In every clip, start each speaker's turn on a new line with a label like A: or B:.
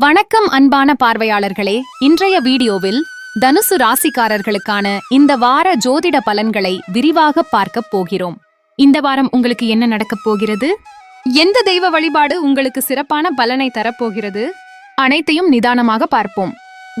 A: வணக்கம் அன்பான பார்வையாளர்களே. இன்றைய வீடியோவில் தனுசு ராசிக்காரர்களுக்கான இந்த வார ஜோதிட பலன்களை விரிவாக பார்க்கப் போகிறோம். இந்த வாரம் உங்களுக்கு என்ன நடக்கப் போகிறது? எந்த தெய்வ வழிபாடு உங்களுக்கு சிறப்பான பலனை தரப்போகிறது அனைத்தையும் நிதானமாக பார்ப்போம்.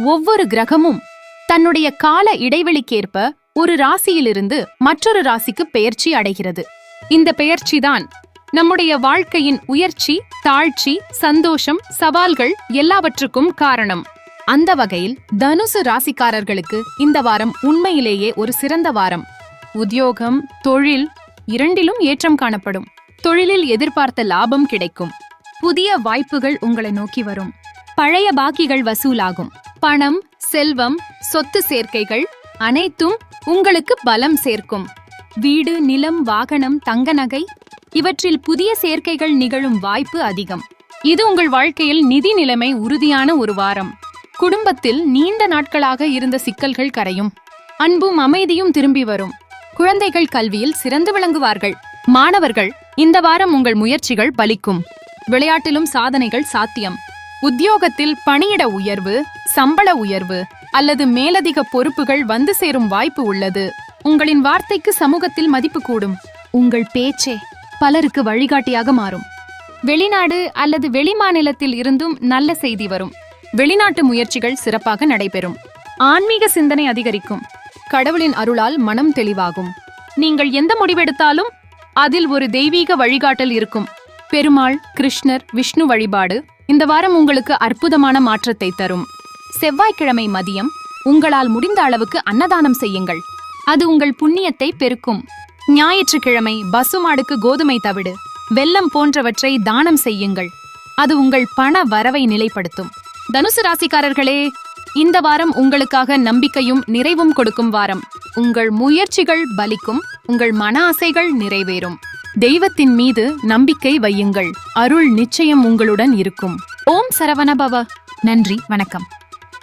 A: ஒவ்வொரு கிரகமும் தன்னுடைய கால இடைவெளிக்கேற்ப ஒரு ராசியிலிருந்து மற்றொரு ராசிக்கு பெயர்ச்சி அடைகிறது. இந்த பெயர்ச்சிதான் நம்முடைய வாழ்க்கையின் உயர்ச்சி தாழ்ச்சி சந்தோஷம் சவால்கள் எல்லாவற்றுக்கும் காரணம். அந்த வகையில் தனுசு ராசிக்காரர்களுக்கு இந்த வாரம் உண்மையிலேயே ஒரு சிறந்த வாரம். உத்தியோகம் தொழில் இரண்டிலும் ஏற்றம் காணப்படும். தொழிலில் எதிர்பார்த்த லாபம் கிடைக்கும். புதிய வாய்ப்புகள் உங்களை நோக்கி வரும். பழைய பாக்கிகள் வசூலாகும். பணம் செல்வம் சொத்து சேர்க்கைகள் அனைத்தும் உங்களுக்கு பலம் சேர்க்கும். வீடு நிலம் வாகனம் தங்க நகை இவற்றில் புதிய சேர்க்கைகள் நிகழும் வாய்ப்பு அதிகம். இது உங்கள் வாழ்க்கையில் நிதி நிலைமை உறுதியான ஒரு வாரம். குடும்பத்தில் நீண்ட நாட்களாக இருந்த சிக்கல்கள் கரையும். அன்பும் அமைதியும் திரும்பி வரும். குழந்தைகள் கல்வியில் சிறந்து விளங்குவார்கள். மாணவர்கள் இந்த வாரம் உங்கள் முயற்சிகள் பலிக்கும். விளையாட்டிலும் சாதனைகள் சாத்தியம். உத்தியோகத்தில் பணியிட உயர்வு சம்பள உயர்வு அல்லது மேலதிக பொறுப்புகள் வந்து சேரும் வாய்ப்பு உள்ளது. உங்களின் வார்த்தைக்கு சமூகத்தில் மதிப்பு கூடும். உங்கள் பேச்சே. பலருக்கு வழிகாட்டியாக மாறும். வெளிநாடு அல்லது வெளிமாநிலத்தில் இருந்தும் நல்ல செய்தி வரும். வெளிநாட்டு முயற்சிகள் சிறப்பாக நடைபெறும். ஆன்மீக சிந்தனை அதிகரிக்கும். கடவுளின் அருளால் மனம் தெளிவாகும். நீங்கள் எந்த முடிவெடுத்தாலும் அதில் ஒரு தெய்வீக வழிகாட்டல் இருக்கும். பெருமாள் கிருஷ்ணர் விஷ்ணு வழிபாடு இந்த வாரம் உங்களுக்கு அற்புதமான மாற்றத்தை தரும். செவ்வாய்க்கிழமை மதியம் உங்களால் முடிந்த அளவுக்கு அன்னதானம் செய்யுங்கள். அது உங்கள் புண்ணியத்தை பெருக்கும். ஞாயிற்றுக்கிழமை பசுமாடுக்கு கோதுமை தவிடு வெல்லம் போன்றவற்றை தானம் செய்யுங்கள். அது உங்கள் பண வரவை நிலைப்படுத்தும். தனுசு ராசிக்காரர்களே இந்த வாரம் உங்களுக்காக நம்பிக்கையும் நிறைவும் கொடுக்கும் வாரம். உங்கள் முயற்சிகள் பலிக்கும் உங்கள் மன ஆசைகள் நிறைவேறும். தெய்வத்தின் மீது நம்பிக்கை வையுங்கள். அருள் நிச்சயம் உங்களுடன் இருக்கும். ஓம் சரவணபவ. நன்றி வணக்கம்.